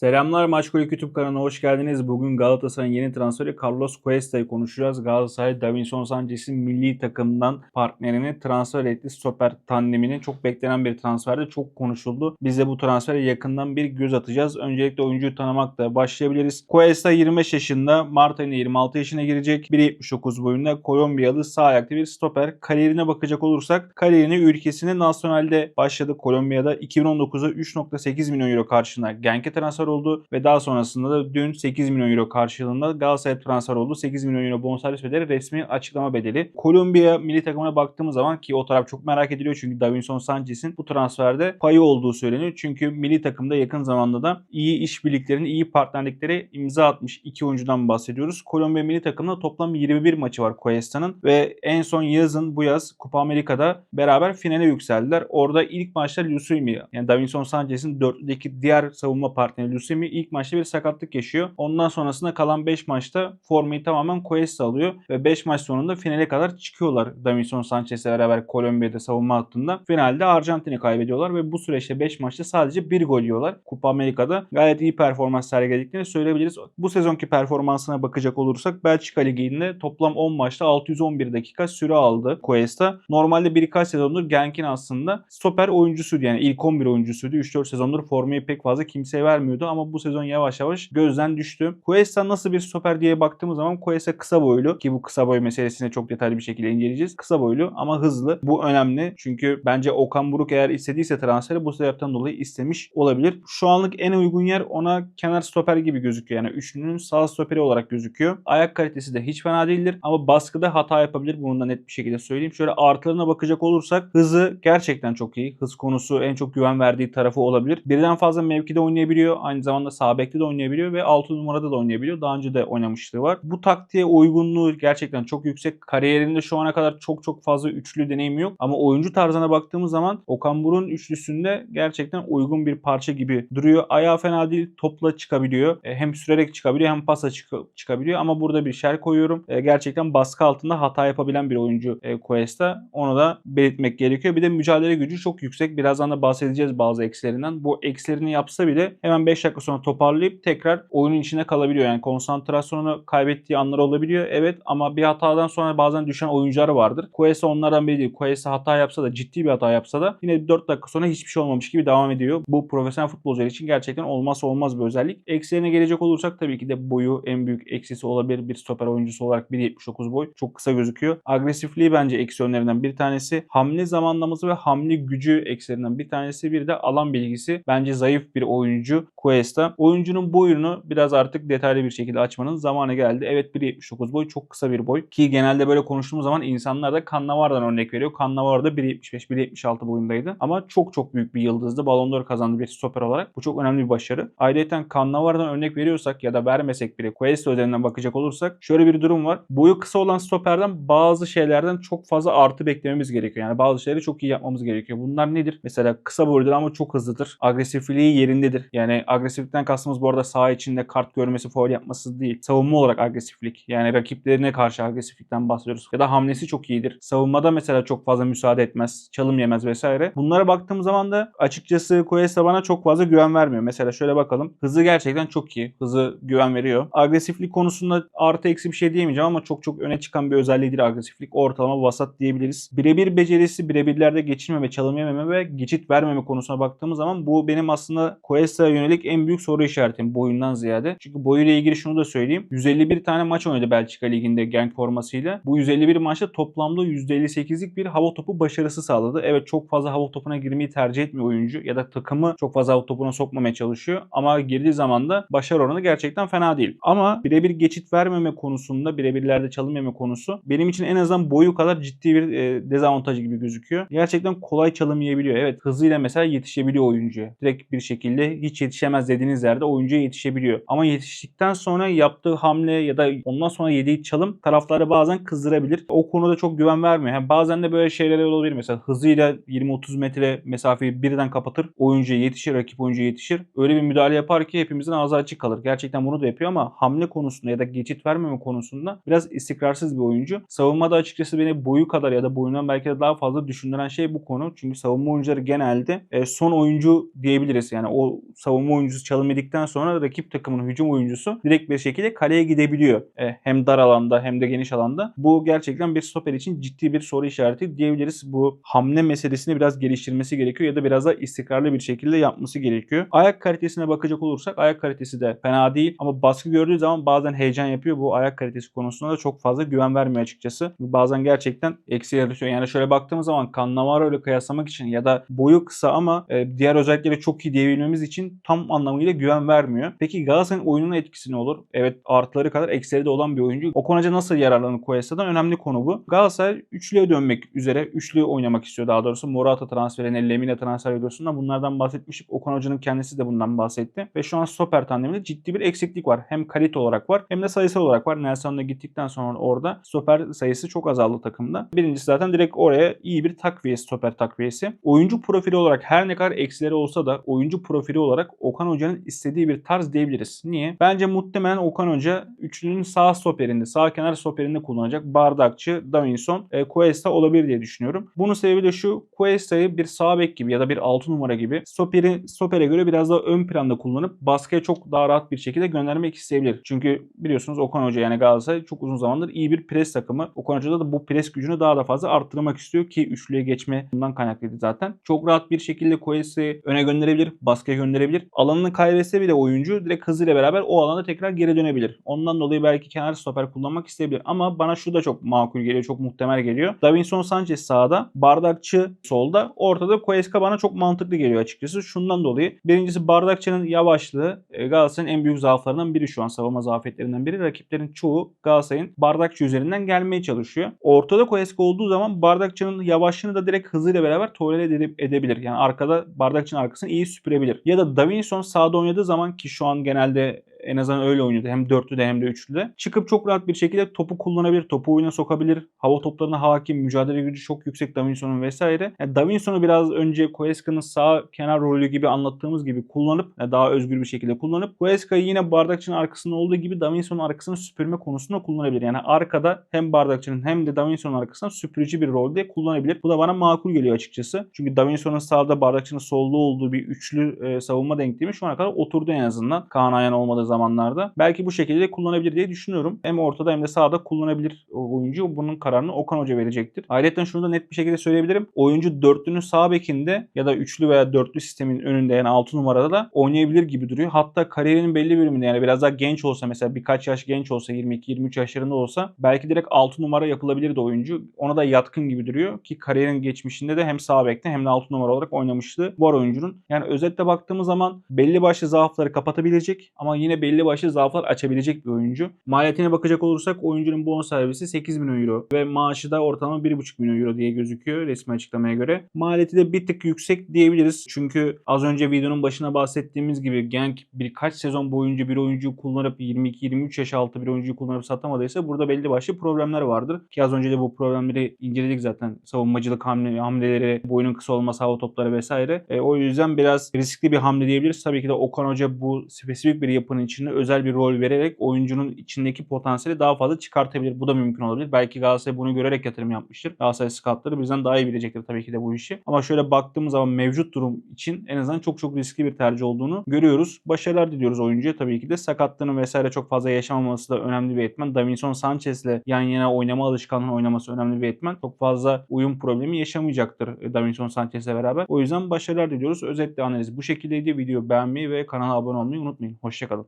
Selamlar Maçkolik YouTube kanalına hoş geldiniz. Bugün Galatasaray'ın yeni transferi Carlos Cuesta'yı konuşacağız. Galatasaray Davinson Sanchez'in milli takımdan partnerini transfer etti. Stoper tandemini çok beklenen bir transferdi. Çok konuşuldu. Biz de bu transfere yakından bir göz atacağız. Öncelikle oyuncuyu tanımakla başlayabiliriz. Cuesta 25 yaşında. Mart ayında 26 yaşına girecek. 1.79 boyunda Kolombiyalı sağ ayaklı bir stoper. Kariyerine bakacak olursak kariyerini ülkesinin Nacional'de başladı. Kolombiya'da 2019'da 3.8 milyon euro karşılığında Genk'e transfer oldu ve daha sonrasında da dün 8 milyon euro karşılığında Galatasaray transfer oldu. 8 milyon euro bonservis bedeli resmi açıklama bedeli. Kolombiya milli takımına baktığımız zaman ki o taraf çok merak ediliyor çünkü Davinson Sanchez'in bu transferde payı olduğu söyleniyor. Çünkü milli takımda yakın zamanda da iyi işbirliklerini, iyi partnerlikleri imza atmış iki oyuncudan bahsediyoruz. Kolombiya milli takımında toplam 21 maçı var Cuesta'nın ve en son yazın bu yaz Kupa Amerika'da beraber finale yükseldiler. Orada ilk maçta Lusumi yani Davinson Sanchez'in dörtlüdeki diğer savunma partneri Lusemi ilk maçta bir sakatlık yaşıyor. Ondan sonrasında kalan 5 maçta formayı tamamen Cuesta alıyor ve 5 maç sonunda finale kadar çıkıyorlar Davinson Sanchez'le beraber Kolombiya'da savunma hattında. Finalde Arjantin'i kaybediyorlar ve bu süreçte 5 maçta sadece 1 gol yiyorlar. Kupa Amerika'da gayet iyi performans sergilediklerini söyleyebiliriz. Bu sezonki performansına bakacak olursak Belçika Ligi'nde toplam 10 maçta 611 dakika süre aldı Cuesta. Normalde birkaç sezondur Genk'in aslında stoper oyuncusuydu yani ilk 11 oyuncusuydu. 3-4 sezondur formayı pek fazla kimseye vermiyordu ama bu sezon yavaş yavaş gözden düştü. Cuesta nasıl bir stoper diye baktığımız zaman Cuesta kısa boylu ki bu kısa boy meselesini çok detaylı bir şekilde inceleyeceğiz. Kısa boylu ama hızlı. Bu önemli çünkü bence Okan Buruk eğer istediyse transferi bu sebepten dolayı istemiş olabilir. Şu anlık en uygun yer ona kenar stoper gibi gözüküyor. Yani üçlünün sağ stoperi olarak gözüküyor. Ayak kalitesi de hiç fena değildir ama baskıda hata yapabilir. Bunu da net bir şekilde söyleyeyim. Şöyle artılarına bakacak olursak hızı gerçekten çok iyi. Hız konusu en çok güven verdiği tarafı olabilir. Birden fazla mevkide oynayabiliyor. Aynı zamanda sağ bekte de oynayabiliyor ve 6 numarada da oynayabiliyor. Daha önce de oynamışlığı var. Bu taktiğe uygunluğu gerçekten çok yüksek. Kariyerinde şu ana kadar çok çok fazla üçlü deneyim yok. Ama oyuncu tarzına baktığımız zaman Okan Buruk'un üçlüsünde gerçekten uygun bir parça gibi duruyor. Ayağı fena değil. Topla çıkabiliyor. E, Hem sürerek çıkabiliyor hem pasa çık- çıkabiliyor. Ama burada bir şer koyuyorum. E, Gerçekten baskı altında hata yapabilen bir oyuncu e, Cuesta. Onu da belirtmek gerekiyor. Bir de mücadele gücü çok yüksek. Birazdan da bahsedeceğiz bazı eksilerinden. Bu eksilerini yapsa bile hemen 5 dakika sonra toparlayıp tekrar oyunun içinde kalabiliyor. Yani konsantrasyonunu kaybettiği anlar olabiliyor. Evet ama bir hatadan sonra bazen düşen oyuncular vardır. Cuesta onlardan biri değil. Cuesta hata yapsa da ciddi bir hata yapsa da yine 4 dakika sonra hiçbir şey olmamış gibi devam ediyor. Bu profesyonel futbolcular için gerçekten olmazsa olmaz bir özellik. Eksilerine gelecek olursak tabii ki de boyu en büyük eksisi olabilir. Bir stoper oyuncusu olarak 1.79 boy. Çok kısa gözüküyor. Agresifliği bence eksi yönlerinden bir tanesi. Hamle zamanlaması ve hamle gücü eksilerinden bir tanesi. Bir de alan bilgisi. Bence zayıf bir oyuncu Cuesta. Oyuncunun boyunu biraz artık detaylı bir şekilde açmanın zamanı geldi. Evet 1.79 boy çok kısa bir boy. Ki genelde böyle konuştuğumuz zaman insanlar da Cannavaro'dan örnek veriyor. Cannavaro da 1.75 1.76 boyundaydı. Ama çok çok büyük bir yıldızdı. Ballon d'Or kazandı bir stoper olarak. Bu çok önemli bir başarı. Ayrıca Cannavaro'dan örnek veriyorsak ya da vermesek bile Cuesta üzerinden bakacak olursak şöyle bir durum var. Boyu kısa olan stoperden bazı şeylerden çok fazla artı beklememiz gerekiyor. Yani bazı şeyleri çok iyi yapmamız gerekiyor. Bunlar nedir? Mesela kısa boyludur ama çok hızlıdır. Agresifliği yerindedir. Yani agresiflikten kastımız bu arada saha içinde kart görmesi, foul yapması değil. Savunma olarak agresiflik. Yani rakiplerine karşı agresiflikten bahsediyoruz. Ya da hamlesi çok iyidir. Savunmada mesela çok fazla müsaade etmez. Çalım yemez vesaire. Bunlara baktığım zaman da açıkçası Cuesta bana çok fazla güven vermiyor. Mesela şöyle bakalım. Hızı gerçekten çok iyi. Hızı güven veriyor. Agresiflik konusunda artı eksi bir şey diyemeyeceğim ama çok çok öne çıkan bir özelliğidir agresiflik. Ortalama vasat diyebiliriz. Birebir becerisi, birebirlerde geçirmeme, çalım yememe ve geçit vermeme konusuna baktığımız zaman bu benim aslında Cuesta'ya yönelik en büyük soru işaretim boyundan ziyade. Çünkü boyuyla ilgili şunu da söyleyeyim. 151 tane maç oynadı Belçika Ligi'nde Genk formasıyla. Bu 151 maçta toplamda %58'lik bir hava topu başarısı sağladı. Evet çok fazla hava topuna girmeyi tercih etmiyor oyuncu ya da takımı çok fazla hava topuna sokmamaya çalışıyor. Ama girdiği zaman da başarı oranı gerçekten fena değil. Ama birebir geçit vermeme konusunda, birebirlerde çalım yeme konusu benim için en azından boyu kadar ciddi bir e, dezavantajı gibi gözüküyor. Gerçekten kolay çalım yiyebiliyor. Evet hızıyla mesela yetişebiliyor oyuncuya. Direkt bir şekilde hiç yetişemez dediğiniz yerde oyuncuya yetişebiliyor. Ama yetiştikten sonra yaptığı hamle ya da ondan sonra yediği çalım tarafları bazen kızdırabilir. O konuda çok güven vermiyor. Yani bazen de böyle şeyler olabilir. Mesela hızıyla 20-30 metre mesafeyi birden kapatır. Oyuncuya yetişir, rakip oyuncuya yetişir. Öyle bir müdahale yapar ki hepimizin ağzı açık kalır. Gerçekten bunu da yapıyor ama hamle konusunda ya da geçit vermeme konusunda biraz istikrarsız bir oyuncu. Savunmada açıkçası beni boyu kadar ya da boyundan belki de daha fazla düşündüren şey bu konu. Çünkü savunma oyuncuları genelde e, son oyuncu diyebiliriz. Yani o savunma oyuncusu çalınmadıktan sonra rakip takımın hücum oyuncusu direkt bir şekilde kaleye gidebiliyor. E, hem dar alanda hem de geniş alanda. Bu gerçekten bir stoper için ciddi bir soru işareti diyebiliriz. Bu hamle meselesini biraz geliştirmesi gerekiyor ya da biraz da istikrarlı bir şekilde yapması gerekiyor. Ayak kalitesine bakacak olursak ayak kalitesi de fena değil ama baskı gördüğü zaman bazen heyecan yapıyor. Bu ayak kalitesi konusunda da çok fazla güven vermiyor açıkçası. Bazen gerçekten eksi yaratıyor. Yani şöyle baktığımız zaman Cannavaro ile kıyaslamak için ya da boyu kısa ama e, diğer özellikleri çok iyi diyebilmemiz için tam anlamıyla güven vermiyor. Peki Galatasaray'ın oyununa etkisi ne olur? Evet artıları kadar eksileri de olan bir oyuncu. O nasıl yararlanır Cuesta'dan? Önemli konu bu. Galatasaray üçlüye dönmek üzere. Üçlü oynamak istiyor daha doğrusu. Morata transferine, Lemina transfer videosundan bunlardan bahsetmiştik. Okan Hoca'nın kendisi de bundan bahsetti. Ve şu an stoper tandeminde ciddi bir eksiklik var. Hem kalite olarak var hem de sayısal olarak var. Nelson da gittikten sonra orada stoper sayısı çok azaldı takımda. Birincisi zaten direkt oraya iyi bir takviye, stoper takviyesi. Oyuncu profili olarak her ne kadar eksileri olsa da oyuncu profili olarak Okan Hoca'nın istediği bir tarz diyebiliriz. Niye? Bence muhtemelen Okan Hoca üçlünün sağ stoperinde, sağ kenar stoperinde kullanacak. Bardakçı, Davinson, e, Cuesta olabilir diye düşünüyorum. Bunun sebebi de şu. Cuesta'yı bir sağ bek gibi ya da bir 6 numara gibi stoperi, stopere göre biraz daha ön planda kullanıp baskıya çok daha rahat bir şekilde göndermek isteyebilir. Çünkü biliyorsunuz Okan Hoca yani Galatasaray çok uzun zamandır iyi bir pres takımı. Okan Hoca da bu pres gücünü daha da fazla arttırmak istiyor ki üçlüye geçme bundan kaynaklıydı zaten. Çok rahat bir şekilde Cuesta'yı öne gönderebilir, baskıya gönderebilir. Alanını kaybetse bile oyuncu direkt hızıyla beraber o alana tekrar geri dönebilir. Ondan dolayı belki kenar stoper kullanmak isteyebilir. Ama bana şu da çok makul geliyor, çok muhtemel geliyor. Davinson Sanchez sağda, Bardakçı solda, ortada Cuesta bana çok mantıklı geliyor açıkçası. Şundan dolayı birincisi Bardakçı'nın yavaşlığı e, Galatasaray'ın en büyük zaaflarından biri şu an savunma zafiyetlerinden biri. Rakiplerin çoğu Galatasaray'ın Bardakçı üzerinden gelmeye çalışıyor. Ortada Cuesta olduğu zaman Bardakçı'nın yavaşlığını da direkt hızıyla beraber tolere edebilir. Yani arkada Bardakçı'nın arkasını iyi süpürebilir. Ya da Davinson sağda oynadığı zaman ki şu an genelde en azından öyle oynuyordu. Hem dörtlüde hem de üçlüde. Çıkıp çok rahat bir şekilde topu kullanabilir. Topu oyuna sokabilir. Hava toplarına hakim. Mücadele gücü çok yüksek Davinson'un vesaire. Yani Davinson'u biraz önce Cuesca'nın sağ kenar rolü gibi anlattığımız gibi kullanıp yani daha özgür bir şekilde kullanıp Cuesca'yı yine bardakçının arkasında olduğu gibi Davinson'un arkasını süpürme konusunda kullanabilir. Yani arkada hem bardakçının hem de Davinson'un arkasında süpürücü bir rolde kullanabilir. Bu da bana makul geliyor açıkçası. Çünkü Davinson'un sağda bardakçının solda olduğu bir üçlü e, savunma denklemi şu ana kadar oturdu en azından. Kaan Ayhan olmadığı zamanlarda. Belki bu şekilde de kullanabilir diye düşünüyorum. Hem ortada hem de sağda kullanabilir oyuncu. Bunun kararını Okan Hoca verecektir. Ayrıca şunu da net bir şekilde söyleyebilirim. Oyuncu dörtlünün sağ bekinde ya da üçlü veya dörtlü sistemin önünde yani 6 numarada da oynayabilir gibi duruyor. Hatta kariyerinin belli bölümünde yani biraz daha genç olsa mesela birkaç yaş genç olsa 22-23 yaşlarında olsa belki direkt 6 numara yapılabilirdi oyuncu. Ona da yatkın gibi duruyor ki kariyerin geçmişinde de hem sağ bekte hem de 6 numara olarak oynamıştı bu oyuncunun. Yani özetle baktığımız zaman belli başlı zaafları kapatabilecek ama yine belli başlı zaaflar açabilecek bir oyuncu. Maliyetine bakacak olursak oyuncunun bonus servisi 8 milyon euro ve maaşı da ortalama 1,5 milyon euro diye gözüküyor resmi açıklamaya göre. Maliyeti de bir tık yüksek diyebiliriz. Çünkü az önce videonun başına bahsettiğimiz gibi Genk birkaç sezon boyunca bir oyuncuyu kullanıp 22-23 yaş altı bir oyuncuyu kullanıp satamadıysa burada belli başlı problemler vardır. Ki az önce de bu problemleri inceledik zaten. Savunmacılık hamle, hamleleri, boyunun kısa olması, hava topları vesaire. E, o yüzden biraz riskli bir hamle diyebiliriz. Tabii ki de Okan Hoca bu spesifik bir yapının içinde özel bir rol vererek oyuncunun içindeki potansiyeli daha fazla çıkartabilir. Bu da mümkün olabilir. Belki Galatasaray bunu görerek yatırım yapmıştır. Galatasaray scoutları bizden daha iyi bilecektir tabii ki de bu işi. Ama şöyle baktığımız zaman mevcut durum için en azından çok çok riskli bir tercih olduğunu görüyoruz. Başarılar diliyoruz oyuncuya tabii ki de. Sakatlığının vesaire çok fazla yaşamaması da önemli bir etmen. Davinson Sanchez'le yan yana oynama alışkanlığı oynaması önemli bir etmen. Çok fazla uyum problemi yaşamayacaktır Davinson Sanchez'le beraber. O yüzden başarılar diliyoruz. Özetle analiz bu şekildeydi. Videoyu beğenmeyi ve kanala abone olmayı unutmayın. Hoşçakalın.